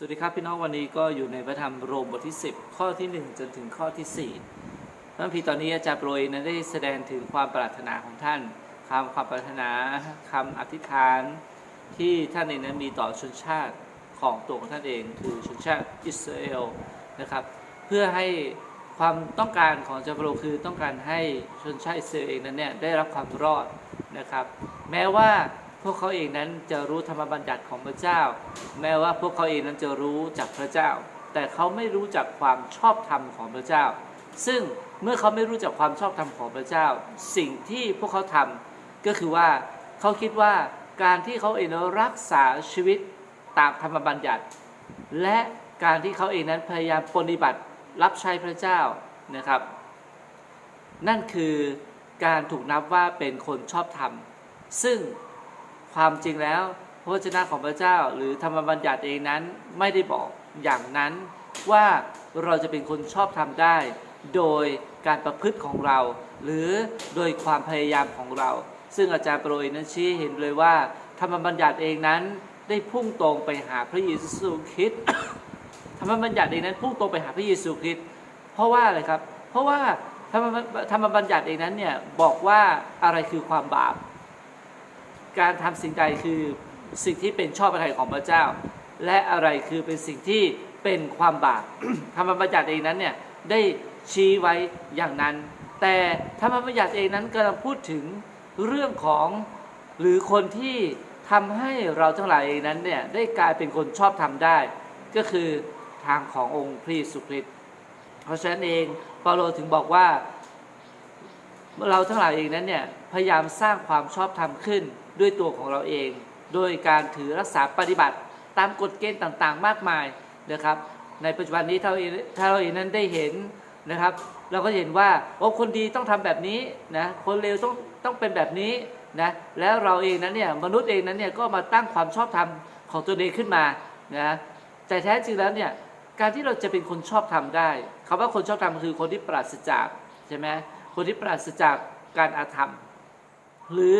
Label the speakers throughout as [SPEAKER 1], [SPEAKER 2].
[SPEAKER 1] สวัสดีครับพี่น้องวันนี้ก็อยู่ในพระธรรมโรมบทที่ 10 ข้อที่ 1 จนถึงข้อที่4พระคัมภีร์ตอนนี้อาจารย์โปรยนั้นได้แสดงถึงความปรารถนาของท่านคำความปรารถนาคำอธิษฐานที่ท่านเองนั้นมีต่อชนชาติของตัวของท่านเองคือชนชาติอิสราเอลนะครับ เพื่อให้ความต้องการของอาจารย์โปรคือต้องการให้ชนชาติอิสราเอลเองนั้นเนี่ยได้รับความรอดนะครับ แม้ว่า พวกเขาเองนั้นจะรู้ธรรมบัญญัติของพระเจ้า แม้ว่าพวกเขาเองนั้นจะรู้จากพระเจ้า แต่เขาไม่รู้จักความชอบธรรมของพระเจ้า ซึ่งเมื่อเขาไม่รู้จักความชอบธรรมของพระเจ้า สิ่งที่พวกเขาทำก็คือว่าเขาคิดว่าการที่เขาเองนั้นรักษาชีวิตตามธรรมบัญญัติ และการที่เขาเองนั้นพยายามปฏิบัติรับใช้พระเจ้านะครับ นั่นคือการถูกนับว่าเป็นคนชอบธรรม ซึ่ง ความจริงแล้วพระวจนะของพระเจ้า หรือธรรมบัญญัติเองนั้นไม่ได้บอกอย่างนั้นว่าเราจะเป็นคนชอบธรรมได้ โดยการประพฤติของเรา หรือโดยความพยายามของเรา ซึ่งอาจารย์โปรยนั้นชี้เห็นเลยว่า ธรรมบัญญัติเองนั้นได้พุ่งตรงไปหาพระเยซูคริสต์ธรรมบัญญัติเองนั้นพุ่งตรงไปหาพระเยซูคริสต์เพราะว่าอะไรครับ เพราะว่าธรรมธรรมบัญญัติเองนั้นเนี่ยบอกว่าอะไรคือความบาป การทำสิ่งใดคือสิ่งที่เป็นชอบประทานของพระเจ้า และอะไรคือเป็นสิ่งที่เป็นความบาปธรรมบัญญัติเองนั้นเนี่ยได้ชี้ไว้อย่างนั้น แต่ธรรมบัญญัติเองนั้นกำลังพูดถึงเรื่องของหรือคนที่ทำให้เราทั้งหลายเองนั้นเนี่ยได้กลายเป็นคนชอบทำได้ ก็คือทางขององค์พระเยซูคริสต์เพราะฉะนั้นเองเปาโลถึงบอกว่าเราทั้งหลายเองนั้นเนี่ยพยายามสร้างความชอบธรรมขึ้น ด้วยตัวของเราเอง โดยการถือรักษาปฏิบัติตามกฎเกณฑ์ต่างๆ มากมายนะครับ ในปัจจุบันนี้ถ้าเราเองถ้าเราเองนั้นได้เห็นนะครับ เราก็เห็นว่าโอ้คนดีต้องทำแบบนี้นะคนเลวต้องต้องเป็นแบบนี้นะแล้วเราเองนั้นเนี่ยมนุษย์เองนั้นเนี่ยก็มาตั้งความชอบธรรมของตัวเองขึ้นมานะแต่แท้จริงแล้วเนี่ยการที่เราจะเป็นคนชอบธรรมได้คำว่าคนชอบธรรมคือคนที่ปราศจากใช่ไหมคนที่ปราศจากการอาธรรม หรือ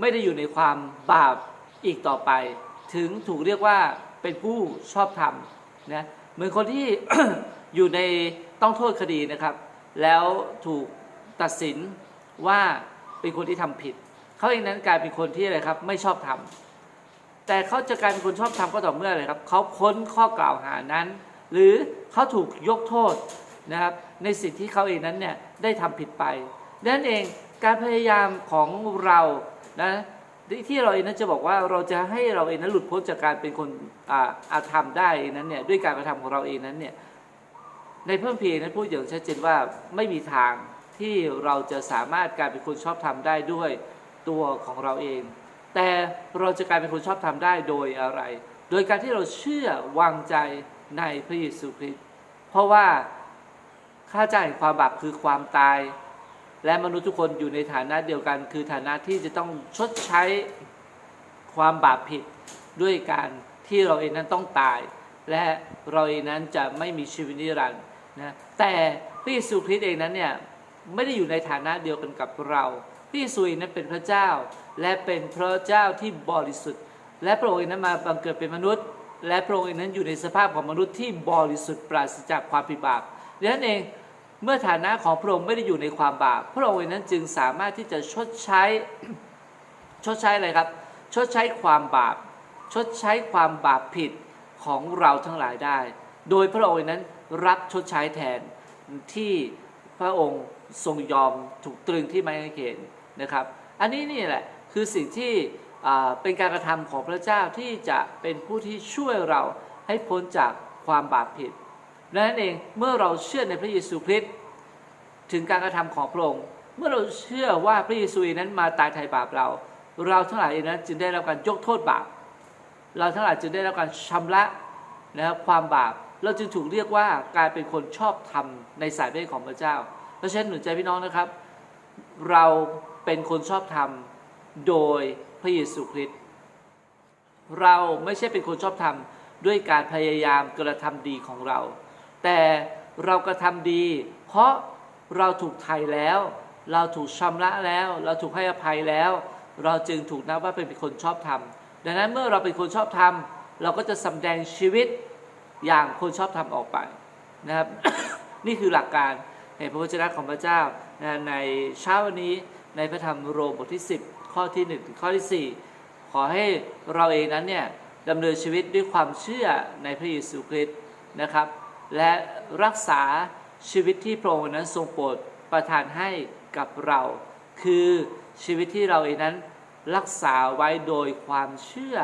[SPEAKER 1] ไม่ได้อยู่ในความบาปอีกต่อไป ถึงถูกเรียกว่าเป็นผู้ชอบธรรมนะเหมือนคนที่อยู่ในต้องโทษคดีนะครับ แล้วถูกตัดสินว่าเป็นคนที่ทำผิด เขาเองนั้นกลายเป็นคนที่อะไรครับ ไม่ชอบธรรมแต่เขาจะกลายเป็นคนชอบธรรมก็ต่อเมื่ออะไรครับเขาพ้นข้อกล่าวหานั้น หรือเขาถูกยกโทษนะครับในสิ่งที่เขาเองนั้นเนี่ยได้ทำผิดไปดังนั้นเองการพยายามของเรา นะที่เราเองนั้นจะบอกว่าเราจะให้เราเองนั้นหลุดพ้นจากการเป็นคนอาอาธรรมได้นั้นเนี่ยด้วยการกระทำของเราเองนั้นเนี่ยในเพิ่มเพียงนั้นพูดอย่างชัดเจนว่าไม่มีทางที่เราจะสามารถกลายเป็นคนชอบธรรมได้ด้วยตัวของเราเอง แต่เราจะกลายเป็นคนชอบธรรมได้โดยอะไร โดยการที่เราเชื่อวางใจในพระเยซูคริสต์เพราะว่าค่าจ่ายความบาปคือความตาย และมนุษย์ทุกคนอยู่ในฐานะเดียวกัน คือฐานะที่จะต้องชดใช้ความบาปผิดด้วยการที่เราเองนั้นต้องตาย และเราเองนั้นจะไม่มีชีวิตนิรันดร์นะแต่พระเยซูคริสต์เองนั้นเนี่ยไม่ได้อยู่ในฐานะเดียวกันกับเราพระเยซูเองนั้นเป็นพระเจ้า และเป็นพระเจ้าที่บริสุทธิ์ และพระองค์เองนั้นมาบังเกิดเป็นมนุษย์ และพระองค์เองนั้นอยู่ในสภาพของมนุษย์ที่บริสุทธิ์ปราศจากความผิดบาปดังนั้นเอง เมื่อฐานะของพระองค์ไม่ได้อยู่ในความบาป พระองค์นั้นจึงสามารถที่จะชดใช้ชดใช้อะไรครับ ชดใช้ความบาป ชดใช้ความบาปผิดของเราทั้งหลายได้ โดยพระองค์นั้นรับชดใช้แทนที่พระองค์ทรงยอมถูกตรึงที่ไม้กางเขนนะครับ อันนี้นี่แหละคือสิ่งที่เป็นการกระทำของพระเจ้าที่จะเป็นผู้ที่ช่วยเราให้พ้นจากความบาปผิด ดังนั้นเองเมื่อเราเชื่อในพระเยซูคริสต์ถึงการกระทำของพระองค์ เมื่อเราเชื่อว่าพระเยซูนั้นมาตายไถ่บาปเรา เราทั้งหลายเองนั้นจึงได้รับการยกโทษบาป เราทั้งหลายจึงได้รับการชำระนะครับความบาป เราจึงถูกเรียกว่ากลายเป็นคนชอบธรรมในสายเลือดของพระเจ้า เพราะฉะนั้นหนุนใจพี่น้องนะครับ เราเป็นคนชอบธรรมโดยพระเยซูคริสต์เราไม่ใช่เป็นคนชอบธรรมด้วยการพยายามกระทำดีของเรา แต่เรากระทำดี เพราะเราถูกไถ่แล้ว เราถูกชำระแล้ว เราถูกให้อภัยแล้ว เราจึงถูกนับว่าเป็นคนชอบธรรมดังนั้นเมื่อเราเป็นคนชอบธรรม เราก็จะสำแดงชีวิตอย่างคนชอบทำออกไปนะครับ นี่คือหลักการในพระวจนะของพระเจ้าในเช้าวันนี้ในพระธรรมโรมบทที่ 10 ข้อที่1ถึงข้อที่ 4 ขอให้เราเองนั้นเนี่ยดำเนินชีวิตด้วยความเชื่อในพระเยซูคริสต์นะครับ และรักษาชีวิตที่พระองค์นั้นทรงโปรดประทานให้กับเรา คือชีวิตที่เราเองนั้นรักษาไว้โดยความเชื่อ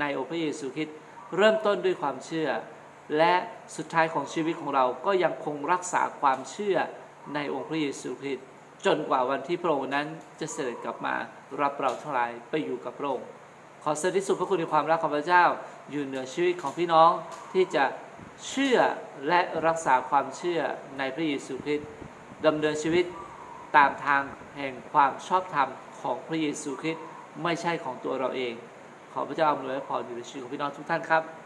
[SPEAKER 1] ในองค์พระเยซูคริสต์เริ่มต้นด้วยความเชื่อ และสุดท้ายของชีวิตของเราก็ยังคงรักษาความเชื่อในองค์พระเยซูคริสต์จนกว่าวันที่พระองค์นั้นจะเสด็จกลับมารับเราทั้งหลายไปอยู่กับพระองค์ขอสรรเสริญที่สุดพระคุณในความรักของพระเจ้า อยู่เหนือชีวิตของพี่น้องที่จะ เชื่อและรักษาความเชื่อในพระเยซูคริสต์ดำเนินชีวิตตามทางแห่งความชอบธรรมของพระเยซูคริสต์ไม่ใช่ของตัวเราเอง ขอพระเจ้าอวยพรอยู่ในชีวิตของพี่น้องทุกท่านครับ